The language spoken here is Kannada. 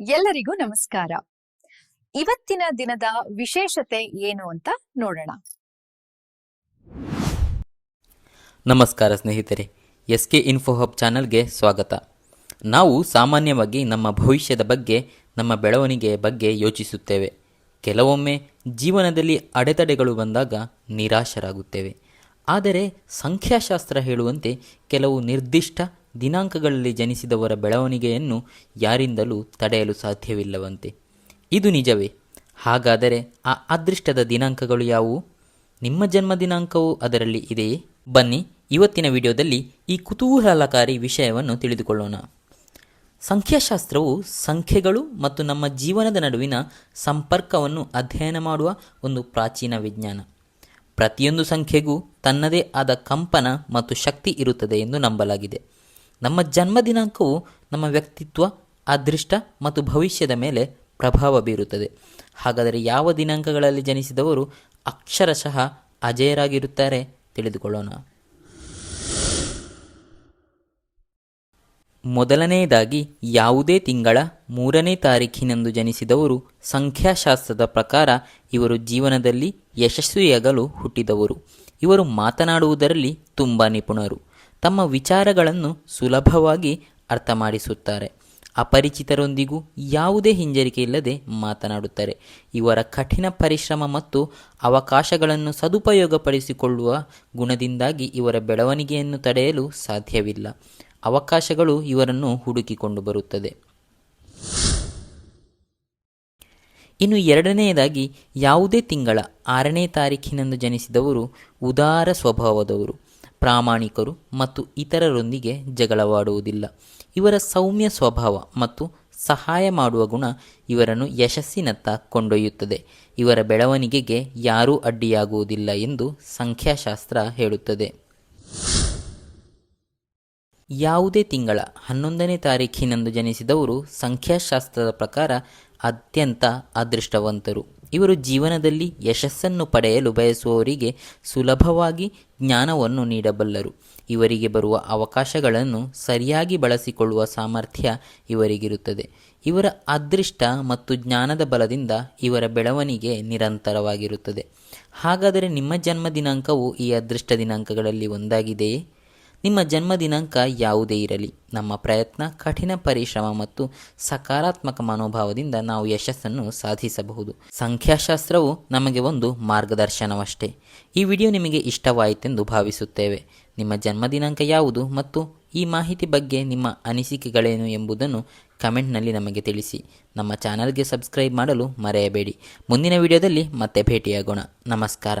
ಎಲ್ಲರಿಗೂ ನಮಸ್ಕಾರ. ಇವತ್ತಿನ ದಿನದ ವಿಶೇಷತೆ ಏನು ಅಂತ ನೋಡೋಣ. ನಮಸ್ಕಾರ ಸ್ನೇಹಿತರೆ ಎಸ್ ಕೆ ಇನ್ಫೋ ಹಬ್ ಚಾನಲ್ಗೆ ಸ್ವಾಗತ. ನಾವು ಸಾಮಾನ್ಯವಾಗಿ ನಮ್ಮ ಭವಿಷ್ಯದ ಬಗ್ಗೆ, ನಮ್ಮ ಬೆಳವಣಿಗೆಯ ಬಗ್ಗೆ ಯೋಚಿಸುತ್ತೇವೆ. ಕೆಲವೊಮ್ಮೆ ಜೀವನದಲ್ಲಿ ಅಡೆತಡೆಗಳು ಬಂದಾಗ ನಿರಾಶರಾಗುತ್ತೇವೆ. ಆದರೆ ಸಂಖ್ಯಾಶಾಸ್ತ್ರ ಹೇಳುವಂತೆ ಕೆಲವು ನಿರ್ದಿಷ್ಟ ದಿನಾಂಕಗಳಲ್ಲಿ ಜನಿಸಿದವರ ಬೆಳವಣಿಗೆಯನ್ನು ಯಾರಿಂದಲೂ ತಡೆಯಲು ಸಾಧ್ಯವಿಲ್ಲವಂತೆ. ಇದು ನಿಜವೇ. ಹಾಗಾದರೆ ಆ ಅದೃಷ್ಟದ ದಿನಾಂಕಗಳು ಯಾವುವು? ನಿಮ್ಮ ಜನ್ಮ ದಿನಾಂಕವೂ ಅದರಲ್ಲಿ ಇದೆಯೇ? ಬನ್ನಿ, ಇವತ್ತಿನ ವಿಡಿಯೋದಲ್ಲಿ ಈ ಕುತೂಹಲಕಾರಿ ವಿಷಯವನ್ನು ತಿಳಿದುಕೊಳ್ಳೋಣ. ಸಂಖ್ಯಾಶಾಸ್ತ್ರವು ಸಂಖ್ಯೆಗಳು ಮತ್ತು ನಮ್ಮ ಜೀವನದ ನಡುವಿನ ಸಂಪರ್ಕವನ್ನು ಅಧ್ಯಯನ ಮಾಡುವ ಒಂದು ಪ್ರಾಚೀನ ವಿಜ್ಞಾನ. ಪ್ರತಿಯೊಂದು ಸಂಖ್ಯೆಗೂ ತನ್ನದೇ ಆದ ಕಂಪನ ಮತ್ತು ಶಕ್ತಿ ಇರುತ್ತದೆ ಎಂದು ನಂಬಲಾಗಿದೆ. ನಮ್ಮ ಜನ್ಮ ದಿನಾಂಕವು ನಮ್ಮ ವ್ಯಕ್ತಿತ್ವ, ಅದೃಷ್ಟ ಮತ್ತು ಭವಿಷ್ಯದ ಮೇಲೆ ಪ್ರಭಾವ ಬೀರುತ್ತದೆ. ಹಾಗಾದರೆ ಯಾವ ದಿನಾಂಕಗಳಲ್ಲಿ ಜನಿಸಿದವರು ಅಕ್ಷರಶಃ ಅಜೇಯರಾಗಿರುತ್ತಾರೆ ತಿಳಿದುಕೊಳ್ಳೋಣ. ಮೊದಲನೆಯದಾಗಿ ಯಾವುದೇ ತಿಂಗಳ ಮೂರನೇ ತಾರೀಖಿನಂದು ಜನಿಸಿದವರು ಸಂಖ್ಯಾಶಾಸ್ತ್ರದ ಪ್ರಕಾರ ಇವರು ಜೀವನದಲ್ಲಿ ಯಶಸ್ವಿಯಾಗಲು ಹುಟ್ಟಿದವರು. ಇವರು ಮಾತನಾಡುವುದರಲ್ಲಿ ತುಂಬ ನಿಪುಣರು. ತಮ್ಮ ವಿಚಾರಗಳನ್ನು ಸುಲಭವಾಗಿ ಅರ್ಥ ಮಾಡಿಸುತ್ತಾರೆ ಅಪರಿಚಿತರೊಂದಿಗೂ ಯಾವುದೇ ಹಿಂಜರಿಕೆ ಇಲ್ಲದೆ ಮಾತನಾಡುತ್ತಾರೆ. ಇವರ ಕಠಿಣ ಪರಿಶ್ರಮ ಮತ್ತು ಅವಕಾಶಗಳನ್ನು ಸದುಪಯೋಗಪಡಿಸಿಕೊಳ್ಳುವ ಗುಣದಿಂದಾಗಿ ಇವರ ಬೆಳವಣಿಗೆಯನ್ನು ತಡೆಯಲು ಸಾಧ್ಯವಿಲ್ಲ. ಅವಕಾಶಗಳು ಇವರನ್ನು ಹುಡುಕಿಕೊಂಡು ಬರುತ್ತದೆ. ಇನ್ನು ಎರಡನೆಯದಾಗಿ, ಯಾವುದೇ ತಿಂಗಳ ಆರನೇ ತಾರೀಖಿನಂದು ಜನಿಸಿದವರು ಉದಾರ ಸ್ವಭಾವದವರು. ಪ್ರಾಮಾಣಿಕರು ಮತ್ತು ಇತರರೊಂದಿಗೆ ಜಗಳವಾಡುವುದಿಲ್ಲ. ಇವರ ಸೌಮ್ಯ ಸ್ವಭಾವ ಮತ್ತು ಸಹಾಯ ಮಾಡುವ ಗುಣ ಇವರನ್ನು ಯಶಸ್ಸಿನತ್ತ ಕೊಂಡೊಯ್ಯುತ್ತದೆ. ಇವರ ಬೆಳವಣಿಗೆಗೆ ಯಾರೂ ಅಡ್ಡಿಯಾಗುವುದಿಲ್ಲ ಎಂದು ಸಂಖ್ಯಾಶಾಸ್ತ್ರ ಹೇಳುತ್ತದೆ. ಯಾವುದೇ ತಿಂಗಳ ಹನ್ನೊಂದನೇ ತಾರೀಖಿನಂದು ಜನಿಸಿದವರು ಸಂಖ್ಯಾಶಾಸ್ತ್ರದ ಪ್ರಕಾರ ಅತ್ಯಂತ ಅದೃಷ್ಟವಂತರು. ಇವರು ಜೀವನದಲ್ಲಿ ಯಶಸ್ಸನ್ನು ಪಡೆಯಲು ಬಯಸುವವರಿಗೆ ಸುಲಭವಾಗಿ ಜ್ಞಾನವನ್ನು ನೀಡಬಲ್ಲರು. ಇವರಿಗೆ ಬರುವ ಅವಕಾಶಗಳನ್ನು ಸರಿಯಾಗಿ ಬಳಸಿಕೊಳ್ಳುವ ಸಾಮರ್ಥ್ಯ ಇವರಿಗಿರುತ್ತದೆ. ಇವರ ಅದೃಷ್ಟ ಮತ್ತು ಜ್ಞಾನದ ಬಲದಿಂದ ಇವರ ಬೆಳವಣಿಗೆ ನಿರಂತರವಾಗಿರುತ್ತದೆ. ಹಾಗಾದರೆ ನಿಮ್ಮ ಜನ್ಮ ದಿನಾಂಕವು ಈ ಅದೃಷ್ಟ ದಿನಾಂಕಗಳಲ್ಲಿ ಒಂದಾಗಿದೆಯೇ? ನಿಮ್ಮ ಜನ್ಮ ದಿನಾಂಕ ಯಾವುದೇ ಇರಲಿ, ನಮ್ಮ ಪ್ರಯತ್ನ, ಕಠಿಣ ಪರಿಶ್ರಮ ಮತ್ತು ಸಕಾರಾತ್ಮಕ ಮನೋಭಾವದಿಂದ ನಾವು ಯಶಸ್ಸನ್ನು ಸಾಧಿಸಬಹುದು. ಸಂಖ್ಯಾಶಾಸ್ತ್ರವು ನಮಗೆ ಒಂದು ಮಾರ್ಗದರ್ಶನವಷ್ಟೇ. ಈ ವಿಡಿಯೋ ನಿಮಗೆ ಇಷ್ಟವಾಯಿತೆಂದು ಭಾವಿಸುತ್ತೇವೆ. ನಿಮ್ಮ ಜನ್ಮ ದಿನಾಂಕ ಯಾವುದು ಮತ್ತು ಈ ಮಾಹಿತಿ ಬಗ್ಗೆ ನಿಮ್ಮ ಅನಿಸಿಕೆಗಳೇನು ಎಂಬುದನ್ನು ಕಮೆಂಟ್ನಲ್ಲಿ ನಮಗೆ ತಿಳಿಸಿ. ನಮ್ಮ ಚಾನಲ್ಗೆ ಸಬ್ಸ್ಕ್ರೈಬ್ ಮಾಡಲು ಮರೆಯಬೇಡಿ. ಮುಂದಿನ ವಿಡಿಯೋದಲ್ಲಿ ಮತ್ತೆ ಭೇಟಿಯಾಗೋಣ. ನಮಸ್ಕಾರ.